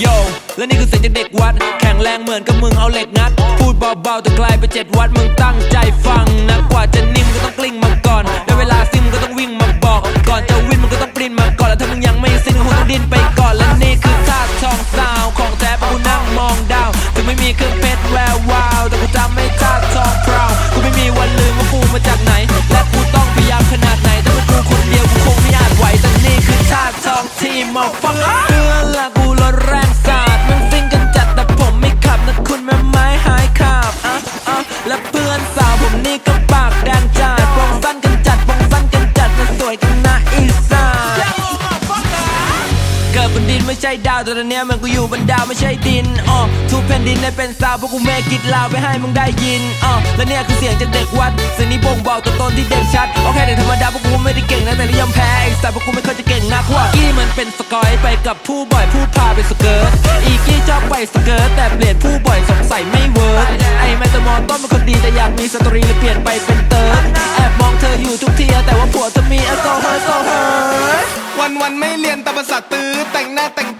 โยและนี่คือเสียงจากเด็กวัด แข็งแรงเหมือนกับมึงเอาเหล็กงัด พูดเบาๆแต่กลายไปเจ็ดวัดมึงตั้งใจฟังนะกว่าจะนิ่มก็ต้องกลิ้งมาก่อนได้เวลาซิมก็ต้องวิ่งมาบอก ก่อนจะวิ่งมันก็ต้องปรินมาก่อนแล้วถ้ามึงยังไม่สิ้นก็คต้องดิ้นไปก่อนและนี่คือท่าทองสาวของแท้เพระกูนั่งมองดาวถึงไม่มีเครื่องเพชรแวววาวแต่กูจำไม่ท่าทองพราวกูไม่มีวันลืมว่ากูมาจากไหน และกูต้องพยายามขนาดไหนถ้าเป็นกูคนเดียวกูคงไม่อาจไหวแต่นี่คือท่าทองที่มองฟัง แต่ตอนเนี้ยมันกูอยู่บนดาวไม่ใช่ดินอ๋อทุกแผ่นดินได้เป็นสาวพวกกูแม่กิดลาวไปให้มึงได้ยินอ๋อและเนี่ยคือเสียงจากเด็กวัดเสิ่งนี้บ่งบอกตัวตนที่เด่นชัดโอเคเด็กธรรมดาพวกกูไม่ได้เก่งนะแต่ก็ยอมแพ้ไอ้สัตว์พวกกูไม่เคยจะเก่งนักว่ากี้มันเป็นสกอยไปกับผู้บ่อยผู้พาไปสเกิร์ตอีกี้ชอบไปสเกิร์ตแต่เปลี่ยนผู้บ่อยสงสัยไม่เวิร์ดไอ้แมตมอนต้นเป็นคนดีแต่อยากมีสตรีเลยเปลี่ยนไปเป็นเติร์ดแอบมองเธออยู่ทุกทีแต่ว่าผัวเธอมีอโซเฮอร์โซเฮอร์วันวันไม่เรียนแต่ภาษาตื้อแต่งหน้าแต่ง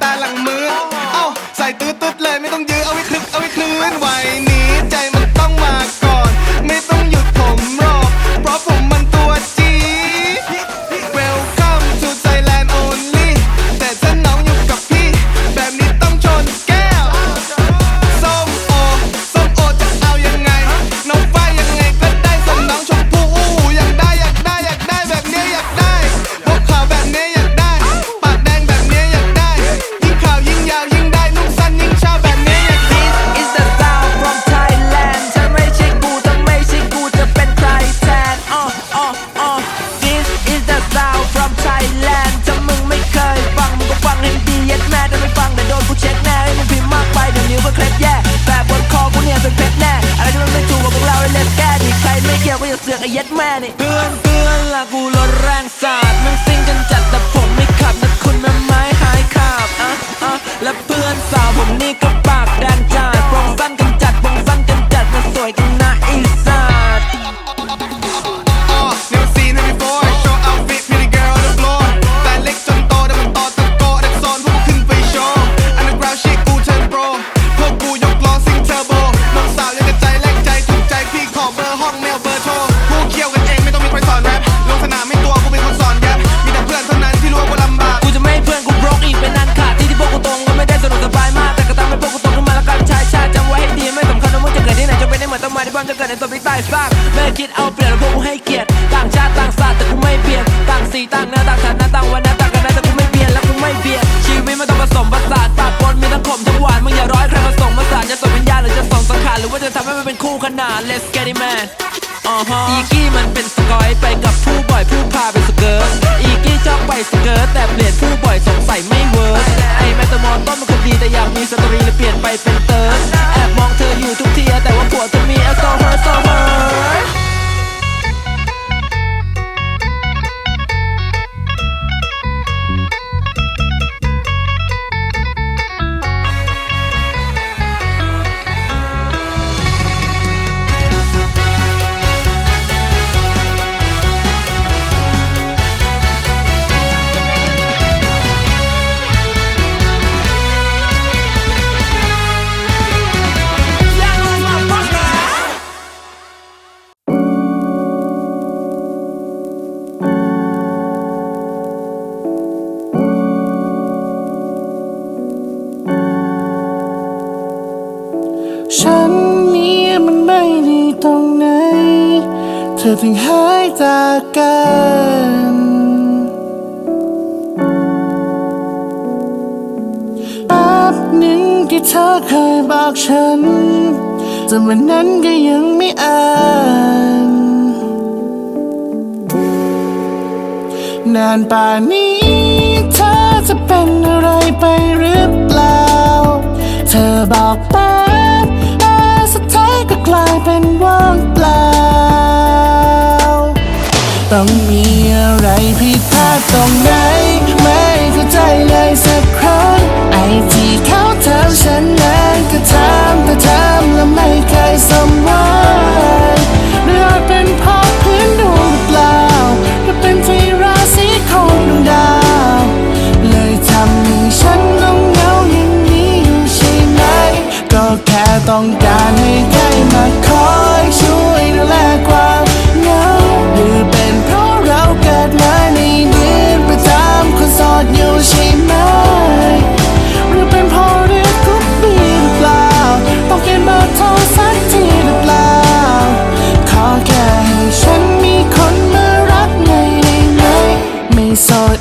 ถึงหายจากกันแป๊บหนึ่งที่เธอเคยบอกฉันแต่วันนั้นก็ยังไม่อ่านนานป่านนี้ เธอจะเป็นอะไรไปหรือเปล่า เธอบอกแป๊บแต่สุดท้ายก็กลายเป็นว่างเปล่า ต้องมีอะไรผิดพลาดตรงไหน ไม่เข้าใจเลยสักครั้ง ไอ้ที่เขาถามฉันนั้นก็ถามแต่ถามแล้วไม่เคยสมหวัง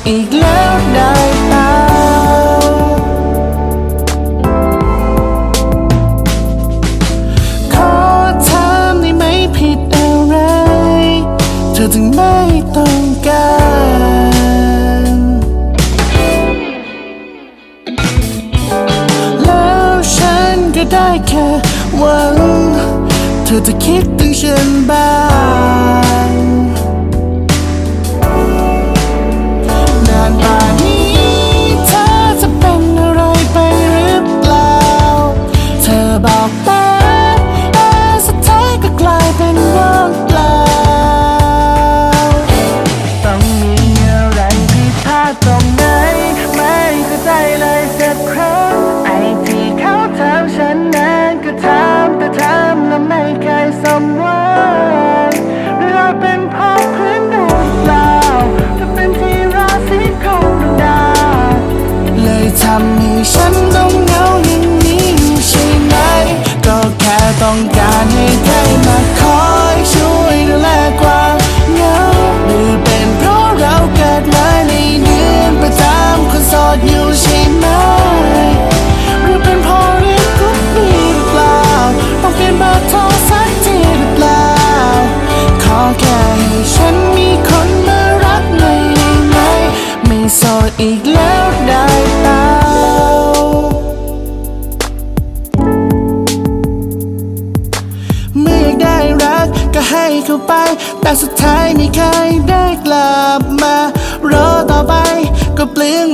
อีกแล้วได้เปล่าขอถามได้ไหมผิดอะไร เธอถึงไม่ต้องการแล้วฉันก็ได้แค่หวัง เธอจะคิดถึง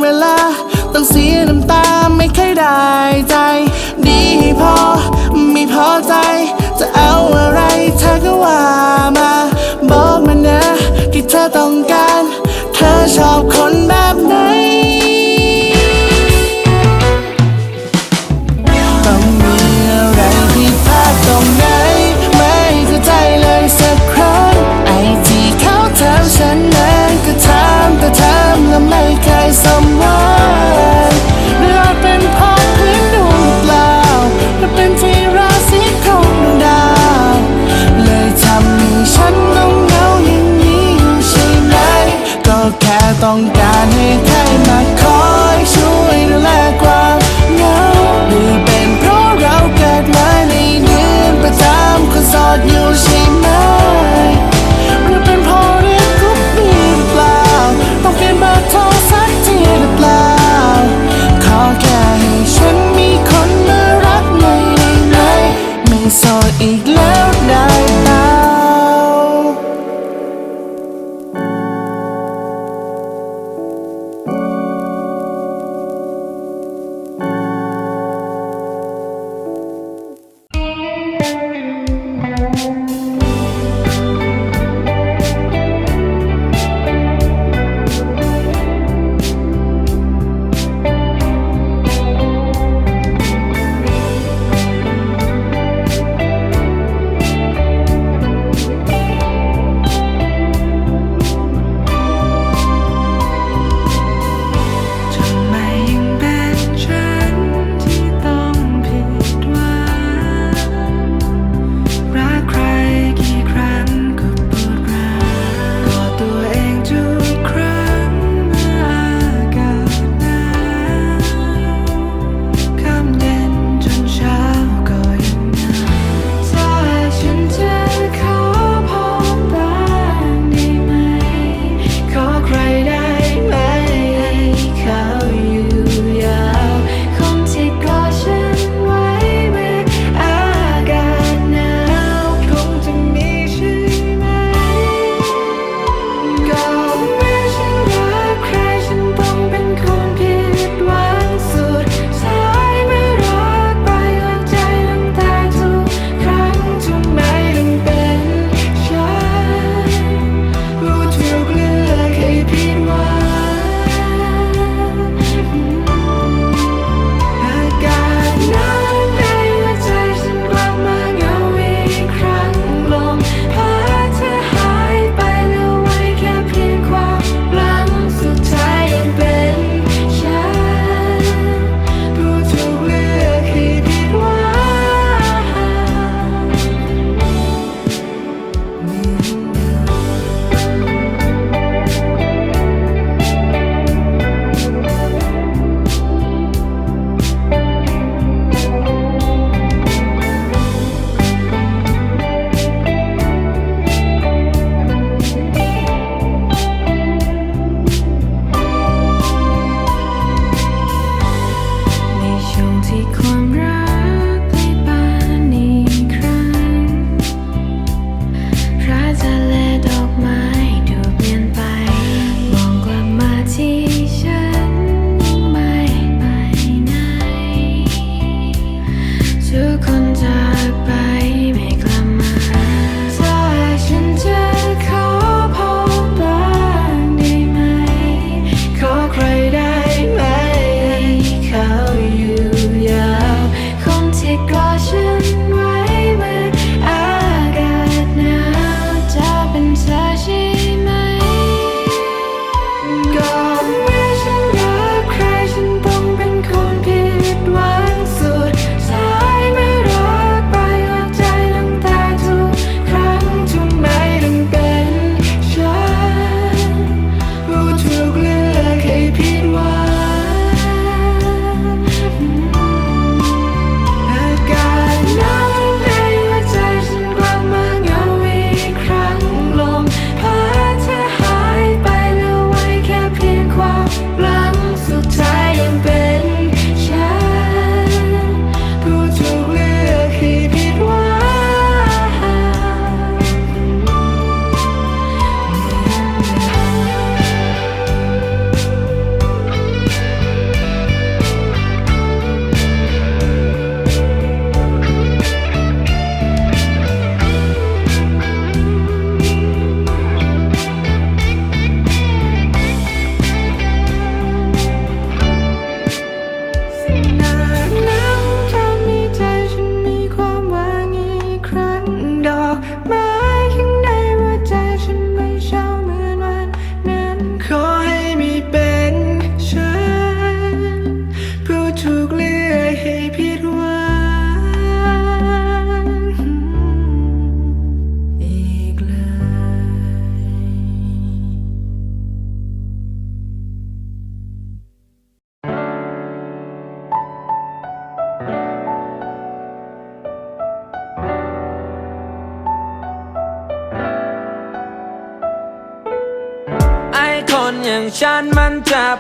เวลา ต้องเสียน้ำตาไม่เคยได้ใจ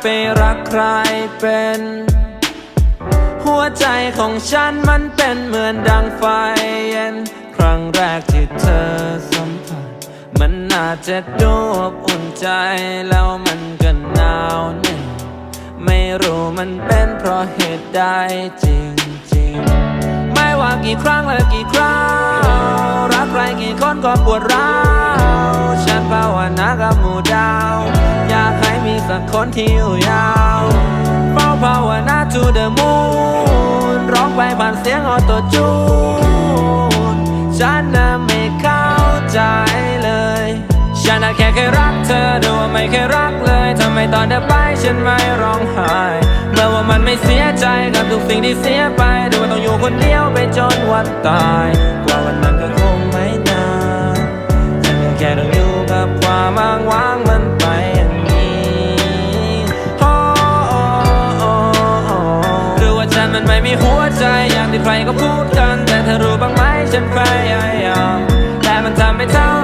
ไปรักใครเป็น หัวใจของฉันมันเป็นเหมือนดังไฟเย็น ครั้งแรกที่เธอสัมผัส มันอาจะดูอบอุ่นใจแล้วมันก็หนาวเหน็บไม่รู้มันเป็นเพราะเหตุใดจริงๆ ไม่ว่ากี่ครั้งและกี่คราวรักใครกี่คนก็ปวดร้าวฉันภาวนากับหมู่ดาว สักคนที่อยู่ยาวเฝ้าภาวนา to the moon ร้องไปผ่านเสียงออโตจูนฉันน่ะไม่เข้าใจเลย ฉันน่ะแค่เคยรักเธอดูว่าไม่เคยรักเลยทำไมตอนเธอไปฉันไม่ร้องไห้เมื่อว่ามันไม่เสียใจกับทุกสิ่งที่เสียไปดูว่าต้องอยู่คนเดียวไปจนวันตาย กว่าวันนั้นก็คงไม่ มีหัวใจอย่างที่ใครก็พูดกัน แต่เธอรู้บ้างไหมฉันพยายามแต่มันทำไม่เท่า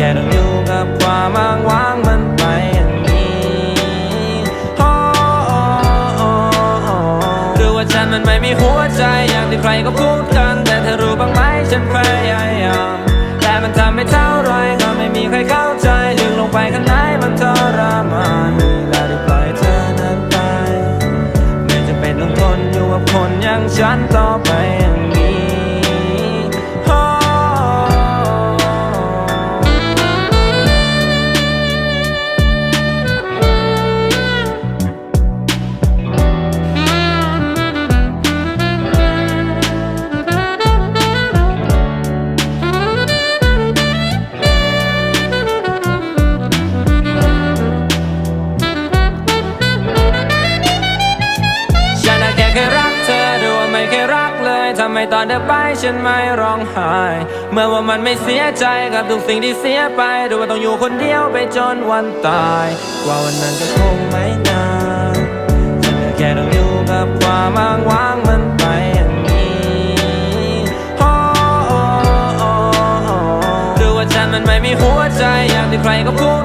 ฉันก็แค่ต้องอยู่กับความอ้างว้างมันไปอย่างนี้โอ้โอ้โอ้โอ้หรือว่าฉันมันไม่มีหัวใจอย่างที่ใครก็พูดกัน แต่เธอรู้บ้างไหมฉันพยายามแต่มันทำไม่เท่าไรก็ไม่มีใครเข้าใจลึกลงไปข้างในมันทรมานแล้วได้ปล่อยเธอนั้นไปไม่จำเป็นต้องทนอยู่กับคนอย่างฉันต่อไปำไมตอนเธอไปฉันไม่ร้องไห้ เมื่อว่ามันไม่เสียใจกับทุกสิ่งที่เสียไปดูว่าต้องอยู่คนเดียวไปจนวันตายกว่าวันนั้นก็คงไม่นานฉันก็แค่ต้องอยู่กับความอ้างว้างมันไปอย่างนี้โอ้โอ้โอ้โอ้หรือว่าฉันมันไม่มีหัวใจอย่างที่ใครก็พูด